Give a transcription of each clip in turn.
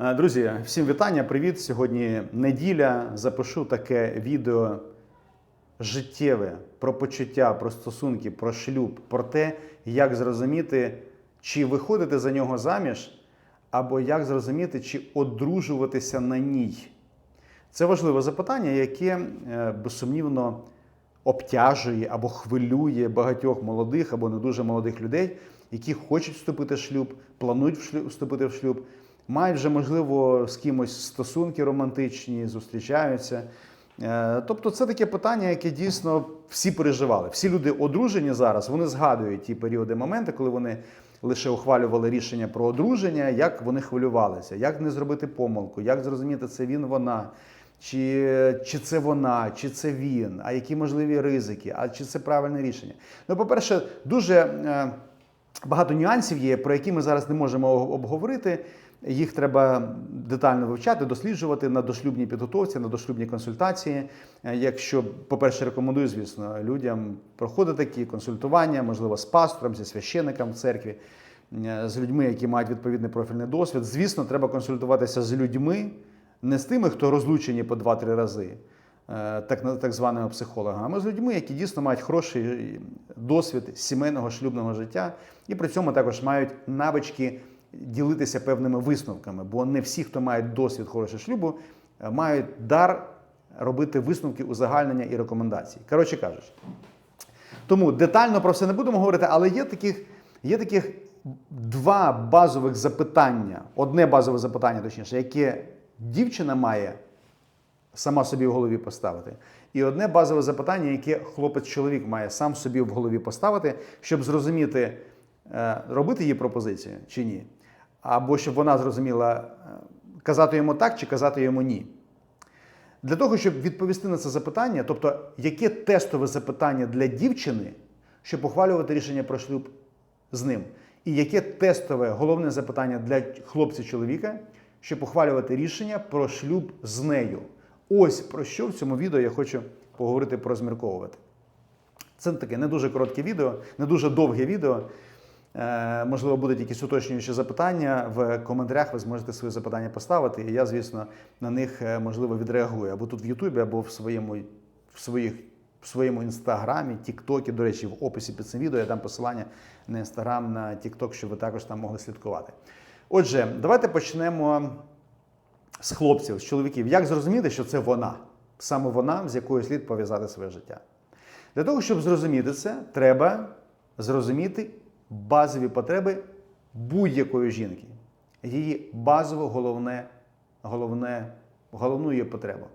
Е, Друзі, всім вітання, привіт. Сьогодні неділя. Запишу таке відео життєве про почуття, про стосунки, про шлюб, про те, як зрозуміти, чи виходити за нього заміж, або як зрозуміти, чи одружуватися на ній. Це важливе запитання, яке е, безсумнівно обтяжує або хвилює багатьох молодих або не дуже молодих людей, які хочуть вступити в шлюб, планують вступити в шлюб, мають вже, можливо, з кимось стосунки романтичні, зустрічаються. Е, Тобто, це таке питання, яке дійсно всі переживали. Всі люди одружені зараз, вони згадують ті періоди, моменти, коли вони лише ухвалювали рішення про одруження, як вони хвилювалися, як не зробити помилку, як зрозуміти, це він, вона. Чи, чи це вона, чи це він, а які можливі ризики, а чи це правильне рішення? Ну, по-перше, дуже е, багато нюансів є, про які ми зараз не можемо обговорити. Їх треба детально вивчати, досліджувати на дошлюбній підготовці, на дошлюбній консультації. Е, Якщо, по-перше, рекомендую, звісно, людям проходити такі консультування, можливо, з пастором, зі священником в церкві, е, з людьми, які мають відповідний профільний досвід. Звісно, треба консультуватися з людьми, не з тими, хто розлучені по 2-3 рази, е, так, так званими психологами, а з людьми, які дійсно мають хороший досвід сімейного шлюбного життя і при цьому також мають навички ділитися певними висновками, бо не всі, хто мають досвід хорошого шлюбу, е, мають дар робити висновки, узагальнення і рекомендації. Коротше кажучи, тому детально про все не будемо говорити, але є таких, є таких два базових запитання, одне базове запитання, точніше, яке дівчина має сама собі в голові поставити. І одне базове запитання, яке хлопець-чоловік має сам собі в голові поставити, щоб зрозуміти, е, робити їй пропозицію чи ні. Або щоб вона зрозуміла, е, казати йому так чи казати йому ні. Для того, щоб відповісти на це запитання, тобто, яке тестове запитання для дівчини, щоб ухвалювати рішення про шлюб з ним, і яке тестове головне запитання для хлопця-чоловіка, щоб ухвалювати рішення про шлюб з нею. Ось про що в цьому відео я хочу поговорити, порозмірковувати. Це таке не дуже коротке відео, не дуже довге відео. Е, можливо, будуть якісь уточнюючі запитання. В коментарях ви зможете свої запитання поставити, і я, звісно, на них е, можливо відреагую або тут в Ютубі, або в своєму, в своїх, в своєму інстаграмі, Тіктокі. До речі, в описі під цим відео я дам посилання на інстаграм, на Тікток, щоб ви також там могли слідкувати. Отже, давайте почнемо з хлопців, з чоловіків. Як зрозуміти, що це вона, саме вона, з якою слід пов'язати своє життя? Для того, щоб зрозуміти це, треба зрозуміти базові потреби будь-якої жінки. Її базове головне, головне, головну її потребу.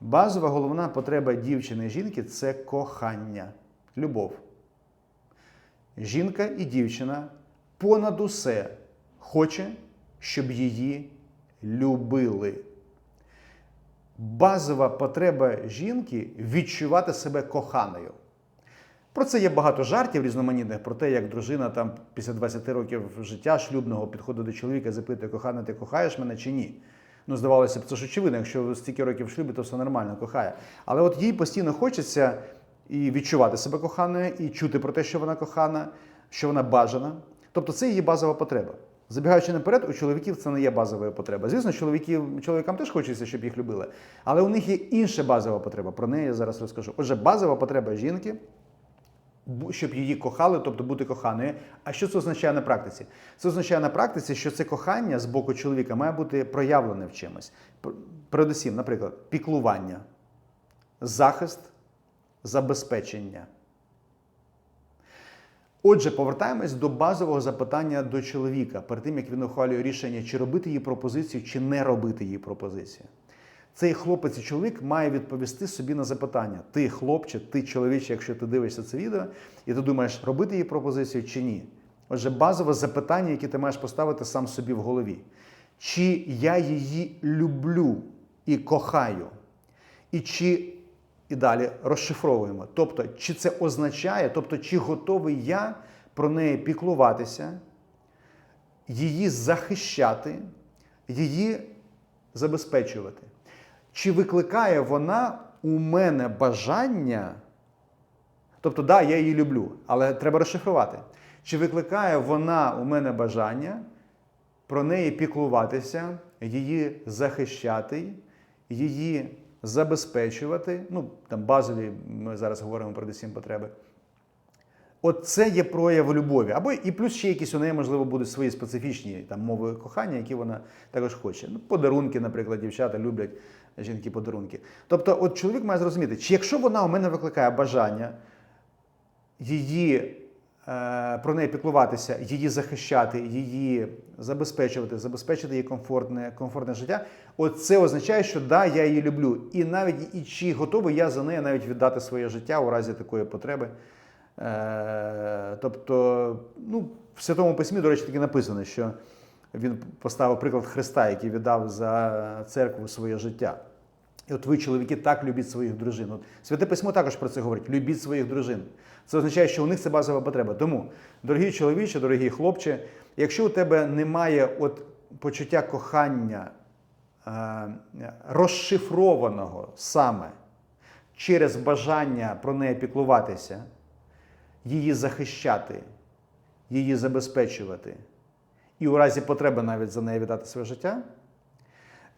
Базова головна потреба дівчини і жінки це кохання, любов. Жінка і дівчина понад усе хоче, щоб її любили. Базова потреба жінки відчувати себе коханою. Про це є багато жартів різноманітних про те, як дружина там після 20 років життя шлюбного підходить до чоловіка і запитує, кохана, ти кохаєш мене чи ні? Ну, здавалося б, це ж очевидно, якщо стільки років шлюбі, то все нормально, кохає. Але от їй постійно хочеться і відчувати себе коханою, і чути про те, що вона кохана, що вона бажана. Тобто це її базова потреба. Забігаючи наперед, у чоловіків це не є базовою потреба. Звісно, чоловіків, чоловікам теж хочеться, щоб їх любили, але у них є інша базова потреба. Про неї я зараз розкажу. Отже, базова потреба жінки щоб її кохали, тобто бути коханою. А що це означає на практиці? Це означає на практиці, що це кохання з боку чоловіка має бути проявлене в чимось. Передусім, наприклад, піклування, захист, забезпечення. Отже, повертаємось до базового запитання до чоловіка перед тим, як він ухвалює рішення, чи робити їй пропозицію, чи не робити їй пропозицію. Цей хлопець і чоловік має відповісти собі на запитання: ти, хлопче, ти чоловіче, якщо ти дивишся це відео, і ти думаєш, робити їй пропозицію чи ні. Отже, базове запитання, яке ти маєш поставити сам собі в голові: чи я її люблю і кохаю? І чи і далі розшифровуємо. Тобто, чи це означає, тобто, чи готовий я про неї піклуватися, її захищати, її забезпечувати? Чи викликає вона у мене бажання? Тобто, да, я її люблю, але треба розшифрувати. Чи викликає вона у мене бажання про неї піклуватися, її захищати, її забезпечувати. Ну, там базові, ми зараз говоримо передусім потреби. От це є прояв любові. Або і плюс ще якісь у неї, можливо, будуть свої специфічні там, мови кохання, які вона також хоче. Ну, подарунки, наприклад, дівчата люблять жінки подарунки. Тобто, от чоловік має зрозуміти, чи якщо вона у мене викликає бажання її е, про неї піклуватися, її захищати, її забезпечувати, забезпечити її комфортне, комфортне життя. От це означає, що да, я її люблю. І навіть і чи готовий я за неї навіть віддати своє життя у разі такої потреби. Е, тобто, ну, в Святому Письмі, до речі, таки написано, що він поставив приклад Христа, який віддав за церкву своє життя. І от ви, чоловіки, так любіть своїх дружин. От Святе письмо також про це говорить: любіть своїх дружин. Це означає, що у них це базова потреба. Тому, дорогі чоловічі, дорогі хлопче, якщо у тебе немає от почуття кохання е, розшифрованого саме через бажання про неї піклуватися, її захищати, її забезпечувати, і у разі потреби навіть за неї віддати своє життя,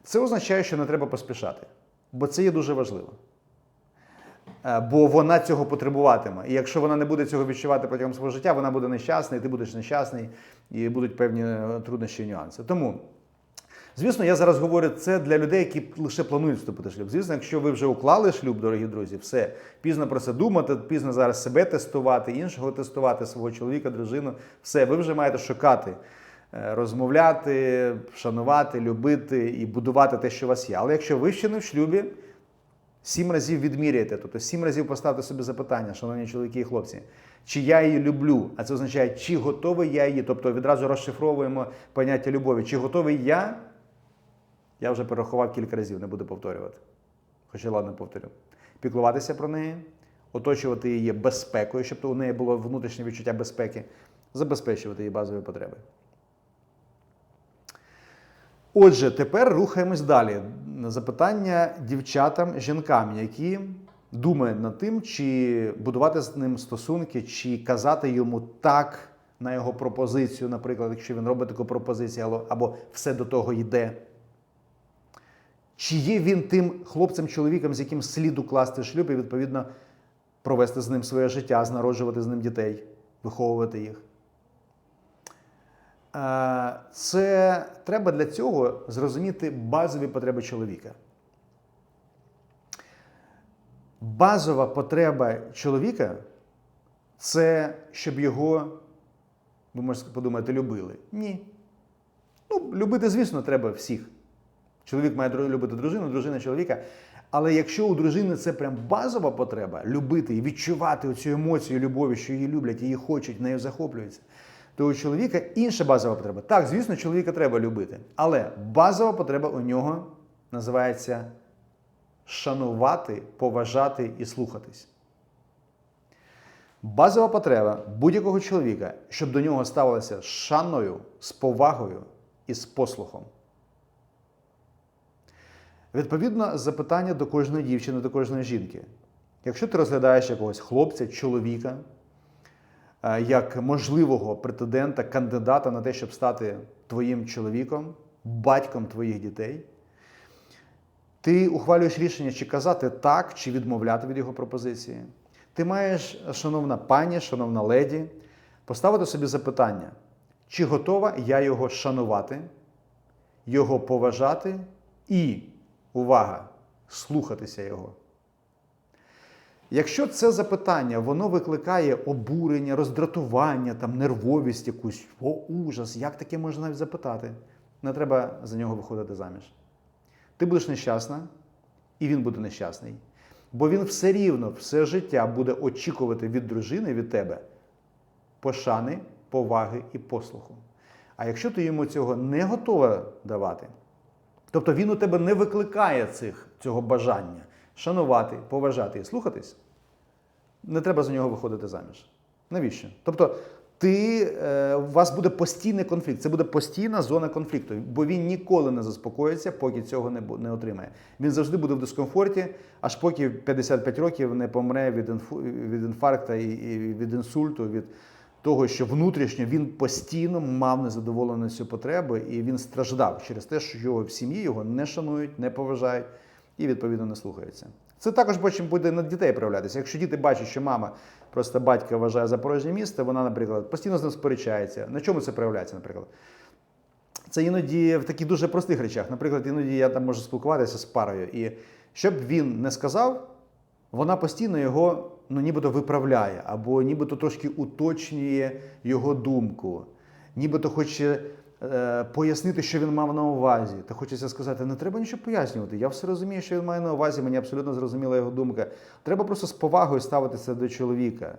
це означає, що не треба поспішати. Бо це є дуже важливо. Е, Бо вона цього потребуватиме. І якщо вона не буде цього відчувати протягом свого життя, вона буде нещасна, і ти будеш нещасний, і будуть певні е, труднощі і нюанси. Тому, звісно, я зараз говорю це для людей, які лише планують вступити в шлюб. Звісно, якщо ви вже уклали шлюб, дорогі друзі, все, пізно про це думати, пізно зараз себе тестувати, іншого тестувати, свого чоловіка, дружину, все, ви вже маєте шукати. е, Розмовляти, шанувати, любити і будувати те, що у вас є. Але якщо ви ще не в шлюбі, сім разів відміряйте, тобто сім разів поставте собі запитання, шановні чоловіки і хлопці, чи я її люблю, а це означає, чи готовий я її, тобто відразу розшифровуємо поняття любові, чи готовий я, я вже перерахував кілька разів, не буду повторювати. Хоча ладно, повторю. Піклуватися про неї, оточувати її безпекою, щоб у неї було внутрішнє відчуття безпеки, забезпечувати її базові потреби. Отже, тепер рухаємось далі. Запитання дівчатам, жінкам, які думають над тим, чи будувати з ним стосунки, чи казати йому так на його пропозицію, наприклад, якщо він робить таку пропозицію, або- все до того йде. Чи є він тим хлопцем-чоловіком, з яким слід укласти шлюб і відповідно провести з ним своє життя, знароджувати з ним дітей, виховувати їх? Е, Це треба для цього зрозуміти базові потреби чоловіка. Базова потреба чоловіка це щоб його, ви можете подумати, любили. Ні. Ну, любити, звісно, треба всіх. Чоловік має любити дружину, дружина чоловіка. Але якщо у дружини це прям базова потреба любити і відчувати цю емоцію любові, що її люблять, її хочуть, нею захоплюються, то у чоловіка інша базова потреба. Так, звісно, чоловіка треба любити. Але базова потреба у нього називається шанувати, поважати і слухатись. Базова потреба будь-якого чоловіка, щоб до нього ставилося з шаною, з повагою і з послухом. Відповідно, запитання до кожної дівчини, до кожної жінки. Якщо ти розглядаєш якогось хлопця, чоловіка, е, як можливого претендента, кандидата на те, щоб стати твоїм чоловіком, батьком твоїх дітей, ти ухвалюєш рішення, чи казати так, чи відмовляти від його пропозиції. Ти маєш, шановна пані, шановна леді, поставити собі запитання, чи готова я його шанувати, його поважати і, увага, слухатися його. Якщо це запитання воно викликає обурення, роздратування, там, нервовість якусь, о, ужас, як таке можна навіть запитати, не треба за нього виходити заміж. Ти будеш нещасна, і він буде нещасний. Бо він все рівно, все життя буде очікувати від дружини, від тебе пошани, поваги і послуху. А якщо ти йому цього не готова давати, тобто він у тебе не викликає цих, цього бажання шанувати, поважати і слухатись, не треба за нього виходити заміж. Навіщо? Тобто, ти, е, у вас буде постійний конфлікт, це буде постійна зона конфлікту, бо він ніколи не заспокоїться, поки цього не, не отримає. Він завжди буде в дискомфорті, аж поки 55 років не помре від, інфу, від інфаркта і, і від інсульту, від того, що внутрішньо він постійно мав незадоволену цю потребу, і він страждав через те, що його в сім'ї його не шанують, не поважають і відповідно не слухаються. Це також потім буде на дітей проявлятися. Якщо діти бачать, що мама просто батька вважає за порожнє місце, вона, наприклад, постійно з ним сперечається. На чому це проявляється, наприклад? Це іноді в таких дуже простих речах. Наприклад, іноді я там можу спілкуватися з парою, і що б він не сказав, вона постійно його ну, нібито виправляє, або нібито трошки уточнює його думку, нібито хоче е, пояснити, що він мав на увазі. Та хочеться сказати, не треба нічого пояснювати. Я все розумію, що він має на увазі, мені абсолютно зрозуміла його думка. Треба просто з повагою ставитися до чоловіка,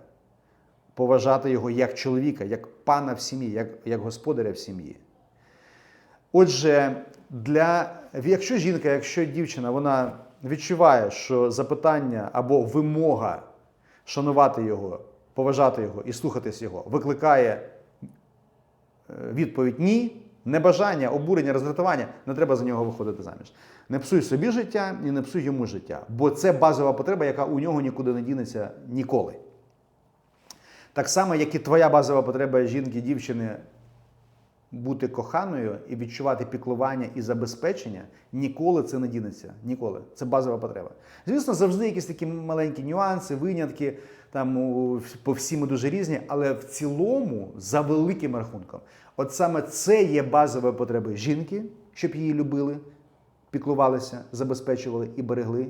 поважати його як чоловіка, як пана в сім'ї, як, як господаря в сім'ї. Отже, для, якщо жінка, якщо дівчина, вона відчуває, що запитання або вимога шанувати його, поважати його і слухатись його, викликає е, відповідь ні, небажання, обурення, роздратування, не треба за нього виходити заміж. Не псуй собі життя і не псуй йому життя, бо це базова потреба, яка у нього нікуди не дінеться ніколи. Так само, як і твоя базова потреба жінки, дівчини бути коханою і відчувати піклування і забезпечення, ніколи це не дінеться. Ніколи. Це базова потреба. Звісно, завжди якісь такі маленькі нюанси, винятки. Там по всі дуже різні, але в цілому, за великим рахунком, от саме це є базовою потребою жінки, щоб її любили, піклувалися, забезпечували і берегли.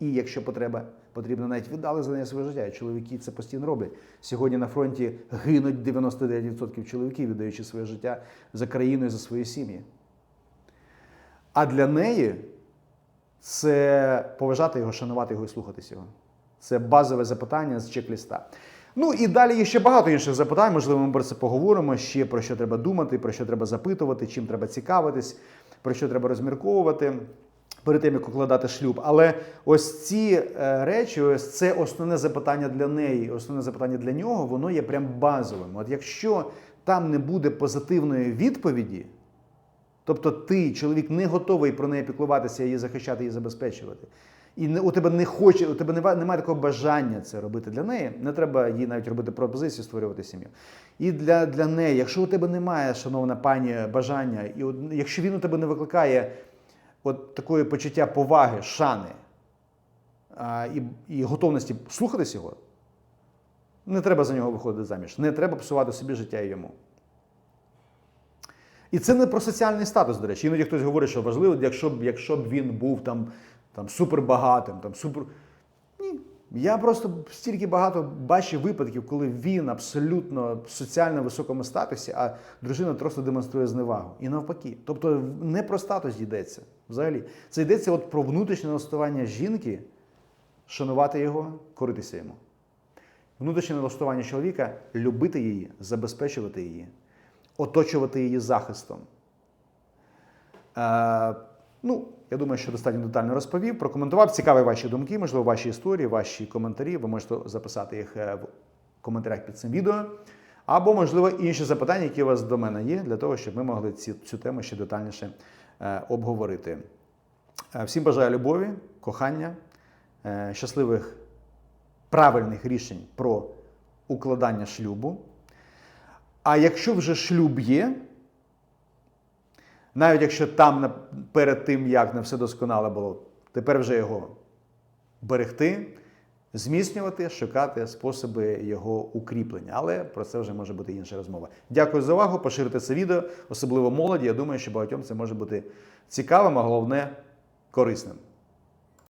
І якщо потреба потрібно, навіть віддали за неї своє життя. І Чоловіки це постійно роблять. Сьогодні на фронті гинуть 99% чоловіків, віддаючи своє життя за країну і за свої сім'ї. А для неї це поважати його, шанувати його і слухатись його. Це базове запитання з чек-ліста. Ну і далі є ще багато інших запитань. Можливо, ми про це поговоримо. Ще про що треба думати, про що треба запитувати, чим треба цікавитись, про що треба розмірковувати перед тим, як укладати шлюб. Але ось ці е, речі, ось це основне запитання для неї, основне запитання для нього, воно є прям базовим. От якщо там не буде позитивної відповіді, тобто ти, чоловік, не готовий про неї піклуватися, її захищати, її забезпечувати. І не, у тебе не хоче, у тебе немає такого бажання це робити для неї. Не треба їй навіть робити пропозицію, створювати сім'ю. І для, для неї, якщо у тебе немає, шановна пані, бажання, і якщо він у тебе не викликає от такої почуття поваги, шани а, і, і готовності слухатись його, не треба за нього виходити заміж. Не треба псувати собі життя і йому. І це не про соціальний статус, до речі. Іноді хтось говорить, що важливо, якщо б, якщо б він був там, там супербагатим, там супер. Я просто стільки багато бачив випадків, коли він абсолютно в соціально високому статусі, а дружина просто демонструє зневагу. І навпаки. Тобто не про статус йдеться взагалі. Це йдеться от про внутрішнє налаштування жінки, шанувати його, коритися йому. Внутрішнє налаштування чоловіка любити її, забезпечувати її, оточувати її захистом. Ну, я думаю, що достатньо детально розповів, прокоментував. Цікаві ваші думки, можливо, ваші історії, ваші коментарі. Ви можете записати їх е, в коментарях під цим відео. Або, можливо, інші запитання, які у вас до мене є, для того, щоб ми могли ці, цю тему ще детальніше е, обговорити. Е, Всім бажаю любові, кохання, е, щасливих правильних рішень про укладання шлюбу. А якщо вже шлюб є, навіть якщо там перед тим, як не все досконало було, тепер вже його берегти, зміцнювати, шукати способи його укріплення. Але про це вже може бути інша розмова. Дякую за увагу. Поширити це відео, особливо молоді. Я думаю, що багатьом це може бути цікавим, а головне корисним.